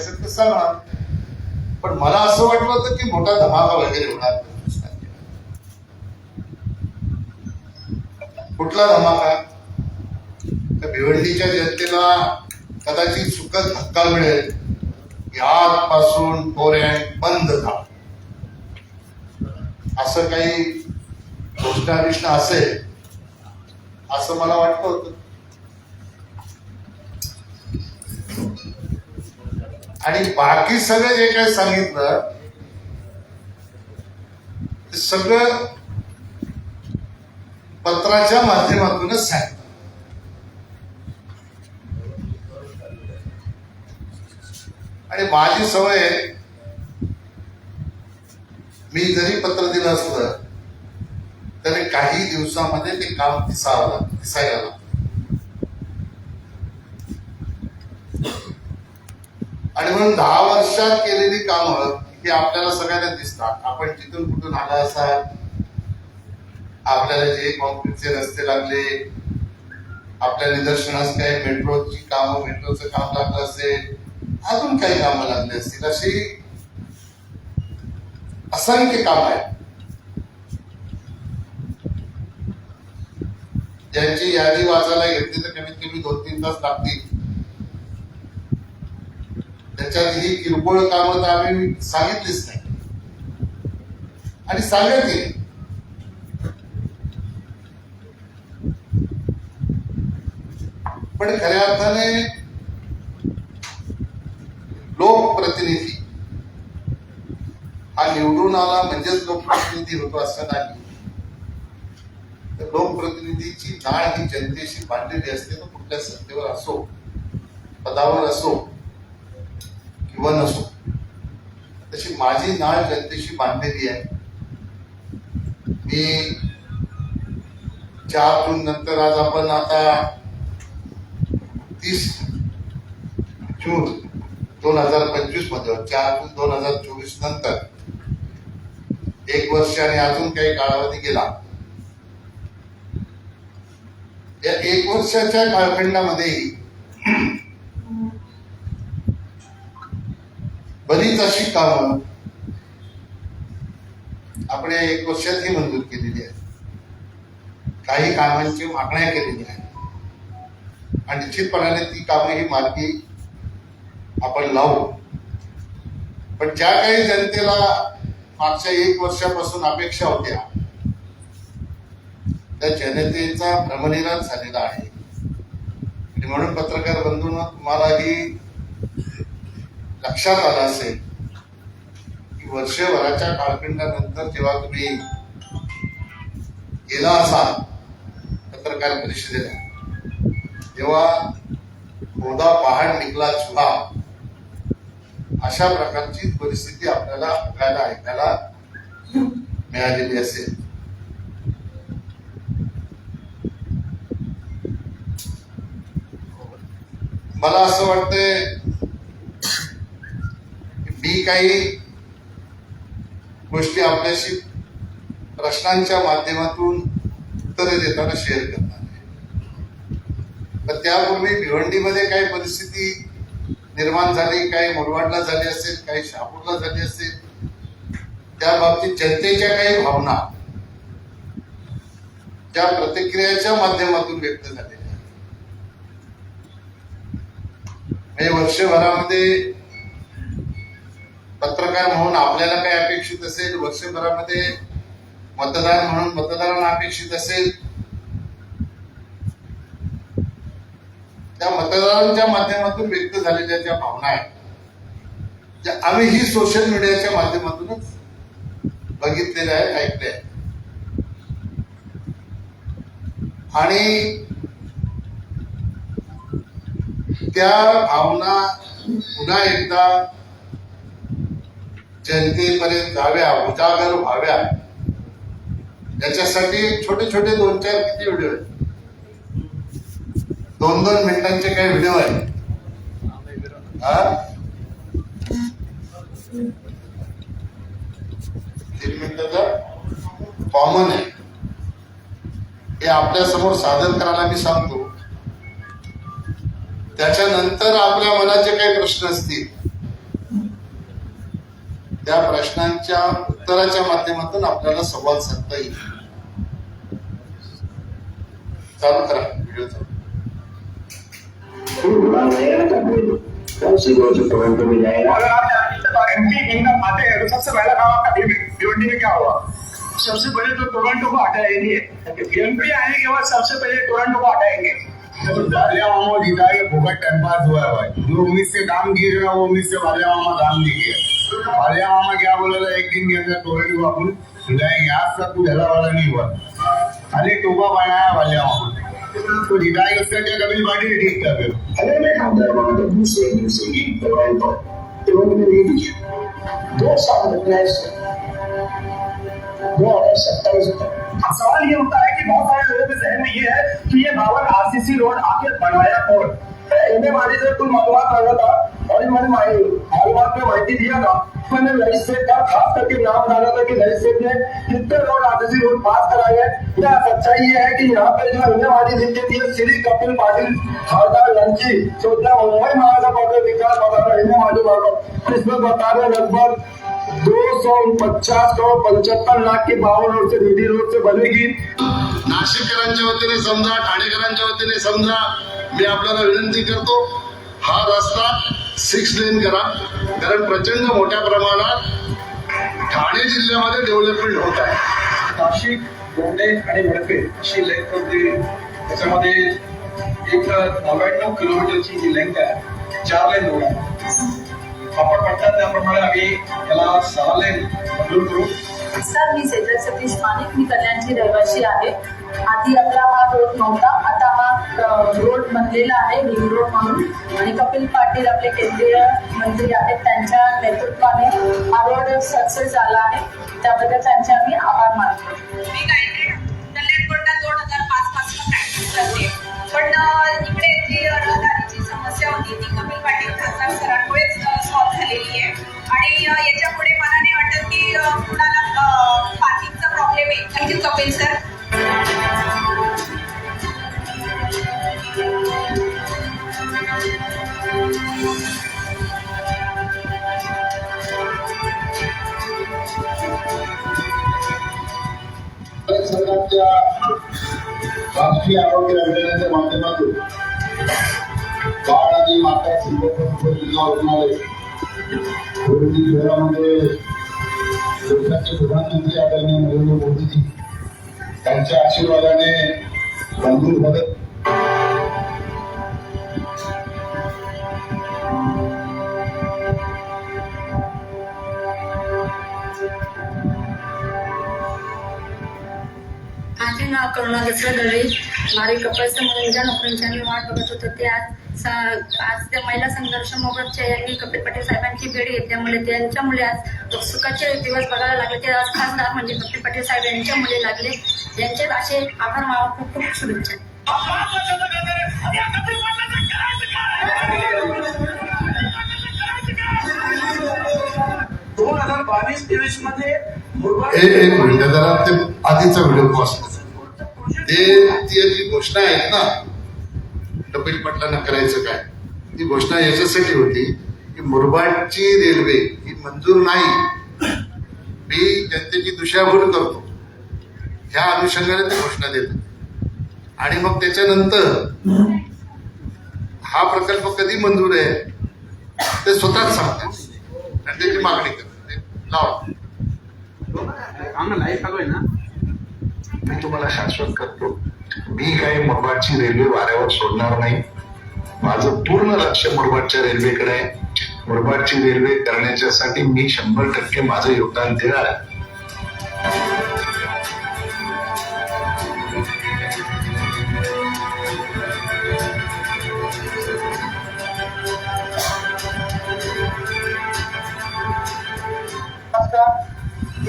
असेल तर सांगा पण मला असं वाटलं होतं की मोठा धमाका वगैरे होणार. कुठला धमाका? तर भिवंडीच्या जनतेला कदाचित सुखद धक्का मिळेल. की आजपासून बंद झाला. असं काही घोषणा बिष्णा असेल असं मला वाटत होतं. आणि बाकी सगळं जे काही सांगितलं ते सगळं पत्राच्या माध्यमातूनच सांगितलं. आणि माझी सवय मी जरी पत्र दिलं असलं तरी काही दिवसामध्ये ते काम दिसावं लागतं दिसायला लागतं. आणि म्हणून दहा वर्षात केलेली कामं ही आपल्याला सगळ्यांना दिसतात. आपण जिथून कुठून आला असाल आपल्याला जे कॉन्क्रीटचे रस्ते लागले आपल्या निदर्शनास काही मेट्रोची कामं मेट्रोचं काम लागलं असेल अजून काही कामं लागली असतील अशी असंख्य काम आहेत. ज्यांची यादी वाचायला घेतली तर कमीत कमी दोन तीन तास लागतील. त्याच्यात ही किरकोळ कामं तर आम्ही सांगितलीच नाही. आणि सांगत नाही पण खऱ्या अर्थाने लोकप्रतिनिधी हा निवडून आला म्हणजेच लोकप्रतिनिधी होतो असं नाही. तर लोकप्रतिनिधीची नाळ ही जनतेशी बांधलेली असते तो कुठल्या सत्तेवर असो पदावर असो किंवा नसो तशी माझी नाळ जनतेशी बांधलेली आहे. मी चार जून नंतर आज आपण आता तीस जून दोन हजार पंचवीसमध्ये चार जून दोन हजार चोवीस नंतर एक वर्ष आणि अजून काही कालावधी गेला. या एक वर्षाच्या कालखंडामध्येही बरीच अशी कामं आपण एक वर्षात ही मंजूर केलेली आहे काही कामांची मागण्या केलेल्या आहेत आणि निश्चितपणाने ती कामं ही मार्गी आपण लावू पण ज्या काही जनतेला मागच्या एक वर्षापासून अपेक्षा होत्या त्या जनतेचा भ्रमनिराश झालेला आहे आणि म्हणून पत्रकार बंधून तुम्हाला ही लक्षात आलं असेल की वर्षभराच्या कालखंडानंतर जेव्हा तुम्ही गेला असाल पत्रकार परिषदेला तेव्हा गोदा पहाड निघला चुहा. अशा प्रकारची परिस्थिती आपल्याला आपल्याला ऐकायला मिळालेली असेल. मला असं वाटतंय ही काही गोष्टी आपल्याशी प्रश्नांच्या माध्यमातून उत्तरे देताना शेअर करणार आहे पण त्यापूर्वी भिवंडीमध्ये काही परिस्थिती निर्माण झाली काही मुरवाडला झाली असेल काही शहापूरला झाली असेल त्या बाबतीत जनतेच्या काही भावना त्या प्रतिक्रियाच्या माध्यमातून व्यक्त झालेल्या आहेत. म्हणजे वर्षभरामध्ये पत्रकार म्हणून आपल्याला काय अपेक्षित असेल वर्षभरामध्ये मतदार म्हणून मतदारांना अपेक्षित असेल? त्या मतदारांच्या माध्यमातून व्यक्त झालेल्या ज्या भावना आहेत त्या आम्ही ही सोशल मीडियाच्या माध्यमातूनच बघितलेल्या आहेत ऐकल्या आणि त्या भावना पुन्हा एकदा जनतेपर्यंत जाव्या उजागर व्हाव्या. याच्यासाठी छोटे छोटे दोन चार किती व्हिडिओ आहेत? दोन दोन मिनिटांचे काही व्हिडिओ आहेत. तीन मिनिटाचा? कॉमन आहे. हे आपल्यासमोर सादर करायला मी सांगतो. त्याच्यानंतर आपल्या मनाचे काही प्रश्न असतील. त्या प्रश्नांच्या उत्तराच्या माध्यमातून आपल्याला संवाद साधता येईल. चालू करा व्हिडिओ टोरंटो सबसे पहला काम आपका भिवंडी में क्या हुआ सबसे पहले तो टोरंटो को हटाएंगे। एमपी आने के बाद सबसे पहले टोरंटो को हटाएंगे बाल्या मामा जीता है फुकट टाइम पास हुआ है भाई जो उम्मीद से काम किए वो उम्मीद से बाल्या मामा काम नहीं किया बाल्या मामा क्या बोला था? एक दिन के अंदर टोरेंट को अपन सुधाएंगे आज तक कुछ हला वाला नहीं हुआ। खाली टोपा बनाया बाल्या मामा तो जिताएंगे उसका क्या कभी पार्टी ने ठीक कर दे अगर मैं काम कर रहा हूँ तो दूसरे दूसरे की टोरंटो टोरंटो में नहीं दिखे दो साल में प्लेस दो हजार सत्ताईस तक अब सवाल ये होता है कि बहुत सारे लोगों के जहन में ये है कि ये बावन आरसीसी रोड आखिर बनाया कौन? एमए मारी से कुछ मालूमात लगा था और मैंने मालूमात दिया था मैंने लेजिस्लेट का खास करके नाम डाला था कि लेजिस्लेट ने कितने रोड आरसीसी रोड पास कराए हैं। या सच्चाई ये है कि यहाँ पे जो एमए मारी जिनके दिए श्री कपिल पाटिल हरदार लंची सोचना मुंबई महानगर विकास बता रहे एमए मारी इसमें बता रहे लगभग दो सौ पचास करोड़ पंचहत्तर लाख की बावन रोड से रेडी रोड से बनेगी। नाशिककरांच्या वतीने समजा ठाणेकरांच्या वतीने समजा मी आपल्याला विनंती करतो हा रस्ता सिक्स लेन करा. कारण प्रचंड मोठ्या प्रमाणात ठाणे जिल्ह्यामध्ये डेव्हलपमेंट होत आहे. नाशिक गोंडे आणि मडपे अशी लेंथ होती त्याच्यामध्ये एक नव्याण्णव किलोमीटरची ही लेंथ आहे चार लेन रोड आहे. आपण म्हणतात त्याप्रमाणे आम्ही त्याला सहा लेन बदलून करू. सर मी सेजल सतीश मानिक मी कल्याणची रहिवासी आहे. आधी आपला हा रोड नव्हता. आता हा रोड बनलेला आहे रिंग रोड म्हणून. आणि कपिल पाटील आपले केंद्रीय मंत्री आहेत. त्यांच्या नेतृत्वाने हा रोड सक्सेस झाला आहे. त्याबद्दल त्यांचे आम्ही आभार मानतो. मी काय दोन हजार पाच पासून प्रॅक्टिस करते. पण इकडे जी रहदारीची समस्या होती ती कपिल पाटील खासदार सरांमुळेच सॉल्व्ह झालेली आहे. आणि याच्यापुढे मला नाही वाटत की कुणाला पार्किंगचा प्रॉब्लेम आहे. Thank you Kapil sir. राष्ट्रीय आरोग्य अभियानाच्या माध्यमातून बाळ आणि माता संगोपन जिल्हा रुग्णालय शहरामध्ये देशाचे प्रधानमंत्री आदरणीय नरेंद्र मोदीजी त्यांच्या आशीर्वादाने मंजूर मदत माझे नाव करुणा दसरा दळे मारे कपडे म्हणून ज्या नोकरींची आम्ही वाट बघत होतो. ते आज स- आज त्या महिला संघर्ष मोर्चा यांनी कपिल पटेल साहेबांची भेट घेतल्यामुळे त्यांच्यामुळे आज सुखाचे दिवस बघायला लागले. ते आज खासदार म्हणजे कपिल पटेल साहेब यांच्यामुळे लागले. यांचे असे आभार मावा खूप खूप शुभेच्छा. दोन हजार बावीस तेवीसमध्ये एक मिनिट. जरा ते आधीचा व्हिडिओ पॉज ते ती जी घोषणा आहेत ना. कपिल पाटलांना करायचं काय? ती घोषणा याच्यासाठी होती की मुरबाडची रेल्वे ही मंजूर नाही. मी जनतेची दिशाभूल करतो. ह्या अनुषंगाने ते घोषणा देतो. आणि मग त्याच्यानंतर हा प्रकल्प कधी मंजूर आहे? ते स्वतःच सांगतात. आणि त्याची मागणी करतात. लावा. मी तुम्हाला शाश्वत करतो. मी काही मुरबाडची रेल्वे वाऱ्यावर सोडणार नाही. माझं पूर्ण लक्ष मुरबाडच्या रेल्वेकडे आहे. मुरबाडची रेल्वे करण्याच्यासाठी मी शंभर टक्के माझं योगदान देणार आहे.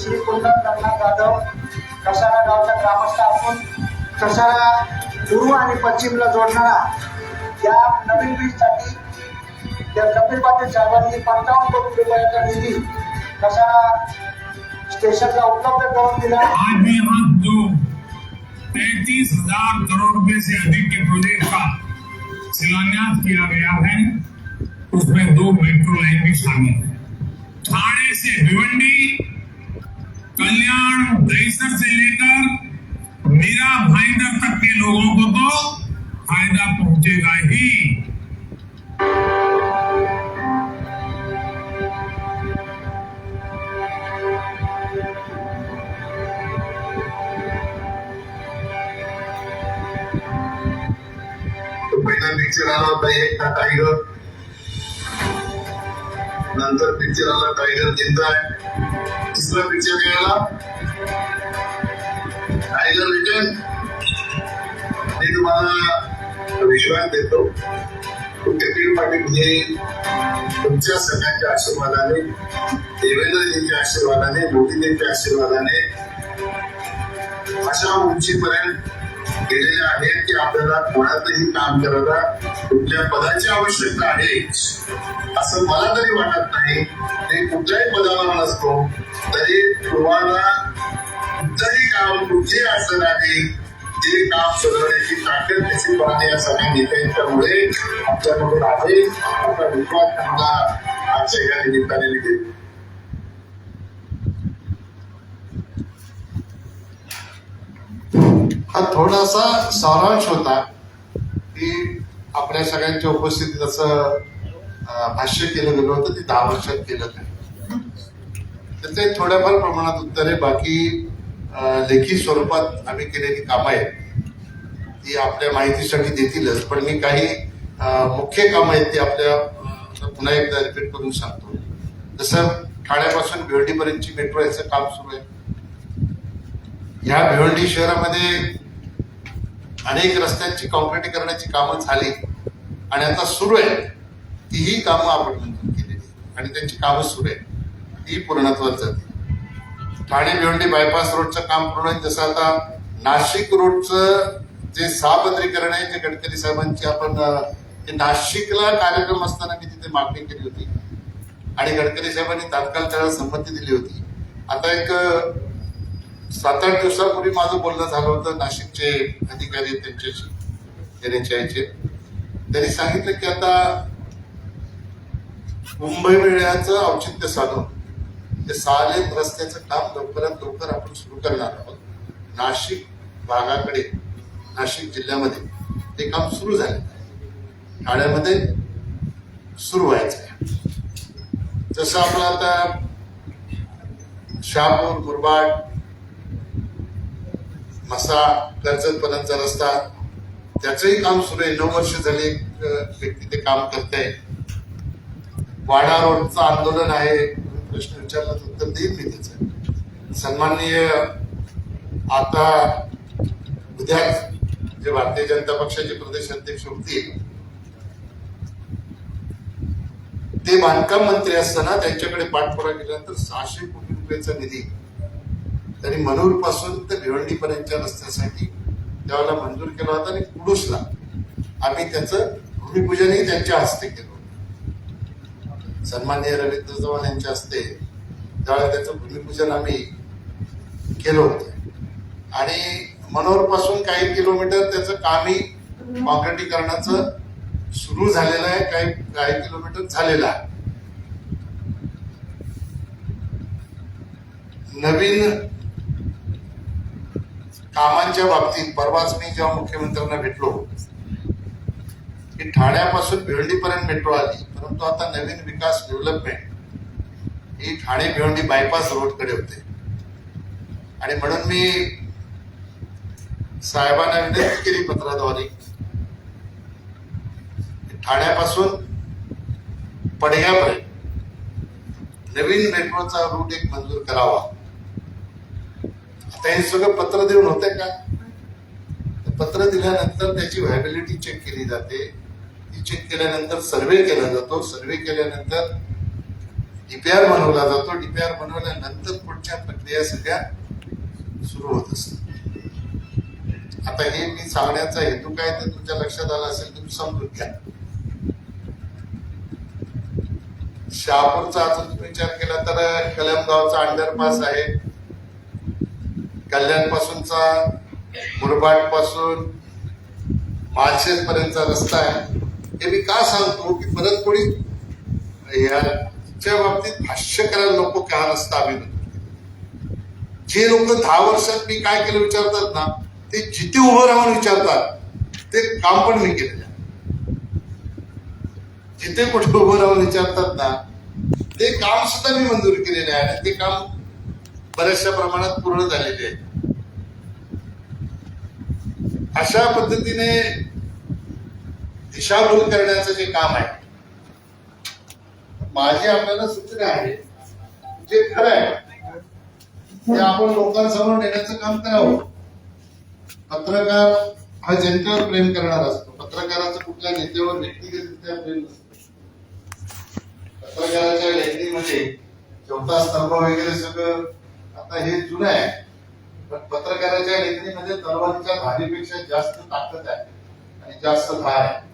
श्री कुंदन रंगनाथ जाधव. कसारा गावचा ग्रामस्थ असून कसारा पूर्व आणि पश्चिमला जोडणारा या नवीन ब्रिजसाठी त्या कपिल पाटील साहेबांनी पंचावन्न कोटी रुपयाचा निधी कसारा स्टेशनला उपलब्ध करून दिला? आज भी यहाँ तैतीस हजार करोड़ रुपए से अधिक के प्रोजेक्ट का शिलान्यास किया गया है उसमें दो मेट्रो लाइन भी शामिल है. थाने से भिवंडी कल्याण दहीसर से लेकर मीरा भाईंदर तक के लोगों को तो फ़ायदा पहुंचेगा ही। तो आला होता एक का टायगर नंतर पिक्चर आला टायगर जिंदा आहे. तिसरा पिक्चर यायला टायगर रिटर्न मी तुम्हाला विश्वास देतो. कपिल पाटील हे तुमच्या सगळ्यांच्या आशीर्वादाने देवेंद्रजींच्या आशीर्वादाने मोदीजींच्या आशीर्वादाने अशा उंचीपर्यंत गेलेले आहेत की आपल्याला कोणातही काम करायला कुठल्या पदाची आवश्यकता आहे असं मला तरी वाटत नाही. ते कुठल्याही पदावर नसतो तरी तुम्हाला कुठलंही काम कुठे असं नाही जे काम सोडवण्याची ताकद त्याची पाहणे या सगळ्या नेत्यांच्यामुळे आमच्याकडून आहे. आपला विश्वास त्यांना आजच्या या निमित्ताने दिली. हा थोडासा सारांश होता की आपल्या सगळ्यांच्या उपस्थितीत असं भाष्य केलं गेलं होतं ते दहा वर्षात केलं नाही त्याचे थोड्याफार प्रमाणात उत्तरे बाकी लेखी स्वरूपात आम्ही केलेली कामं आहेत. ती आपल्या माहितीसाठी देतीलच पण मी काही मुख्य कामं आहेत ती आपल्या पुन्हा एकदा रिपीट करून सांगतो. जसं ठाण्यापासून भिवंडीपर्यंतची मेट्रो याचं काम सुरू आहे. ह्या भिवंडी शहरामध्ये अनेक रस्त्यांची करण्याची कामं झाली. आणि आता सुरू आहे. तीही कामं आपण मंजूर केलेली आणि त्यांची कामं सुरू आहेत. ती पूर्णत्वात जाते. ठाणे भिवंडी बायपास रोडचं काम पूर्ण आहे जसं आता नाशिक रोडचं जे सहापत्रीकरण आहे जे गडकरी साहेबांची आपण ते नाशिकला कार्यक्रम असताना मी तिथे मागणी केली होती. आणि गडकरी साहेबांनी तात्काळ त्याला संमती दिली होती. आता एक सात आठ दिवसापूर्वी माझं बोलणं झालं होतं. नाशिकचे अधिकारी त्यांच्याशी एनएचआयचे त्यांनी सांगितलं की आता मुंबई मेळ्याचं औचित्य साधून ते सालेत रस्त्याचं काम लवकरात लवकर आपण सुरू करणार आहोत नाशिक भागाकडे नाशिक जिल्ह्यामध्ये ते काम सुरू झाले. ठाण्यामध्ये सुरू व्हायचं आहे. जसं आपलं आता शहापूर मुरबाड मसा कर्जतपर्यंतचा रस्ता त्याचंही काम सुरू आहे. नऊ वर्ष झाले व्यक्ती ते काम करत आहे वाडा रोडचं आंदोलन आहे प्रश्न विचारला तर उत्तर देईल मी त्याचं. सन्माननीय आता उद्याच जे भारतीय जनता पक्षाचे प्रदेश अध्यक्ष होतील ते बांधकाम मंत्री असताना त्यांच्याकडे पाठपुरा केल्यानंतर सहाशे कोटी रुपयाचा निधी त्यांनी मनूरपासून ते भिवंडी पर्यंतच्या रस्त्यासाठी त्यावेळेला मंजूर केला होता आणि कुडूसला आम्ही त्याचं भूमिपूजनही त्यांच्या हस्ते केलं होतं. सन्माननीय रवींद्र चव्हाण यांच्या हस्ते त्यावेळेला त्याचं भूमिपूजन आम्ही केलं होतं. आणि मनोहरपासून काही किलोमीटर त्याचं कामही कॉन्क्रिटीकरणाचं सुरू झालेलं आहे काही काही किलोमीटर झालेलं आहे. नवीन कामांच्या बाबतीत परवाच मी जेव्हा मुख्यमंत्र्यांना भेटलो की ठाण्यापासून भिवंडीपर्यंत मेट्रो आली परंतु आता नवीन विकास डेव्हलपमेंट ही ठाणे भिवंडी बायपास रोडकडे होते. आणि म्हणून मी साहेबांना विनंती केली पत्राद्वारे ठाण्यापासून पडग्यापर्यंत नवीन मेट्रोचा रूट एक मंजूर करावा. त्यांनी सगळं पत्र देऊन होते का? पत्र दिल्यानंतर त्याची व्हायबिलिटी चेक केली जाते. ती चेक केल्यानंतर सर्वे केला जातो. सर्वे केल्यानंतर डीपीआर बनवला जातो. डीपीआर बनवल्यानंतर पुढच्या प्रक्रिया सगळ्या सुरू होत असतात आता हे मी सांगण्याचा हेतू काय तर तुमच्या लक्षात आला असेल तुम्ही समजून घ्या. शहापूरचा अजून विचार केला तर कलमगावचा अंडरपास आहे. कल्याण पासूनचा माळशेजपर्यंतचा पासून रस्ता आहे. हे मी का सांगतो की परत कोणी याच्या बाबतीत भाष्य करायला नको का नसतं आम्ही जे लोक दहा वर्षात मी काय केलं विचारतात ना ते जिथे उभं राहून विचारतात ते काम पण मी केलेलं जिथे कुठे उभं राहून विचारतात ना ते काम सुद्धा मी मंजूर केलेले आहे आणि ते काम बऱ्याचशा प्रमाणात पूर्ण झालेले आहे अशा पद्धतीने दिशाभूल करण्याचं जे काम आहे माझी आपल्याला सूचना आहे जे खरं आहे ते आपण लोकांसमोर नेण्याचं काम करावं. पत्रकार हा जनतेवर प्रेम करणारा असतो पत्रकाराचं कुठल्या नेत्यावर व्यक्तिगतरित्या प्रेम नसतं. पत्रकाराच्या लेखणीमध्ये चौथा स्तंभ वगैरे सगळं आता हे जुनं आहे. पण पत्रकाराच्या लेखणीमध्ये तलवारीच्या धारीपेक्षा जास्त ताकद आहे आणि जास्त धार आहे.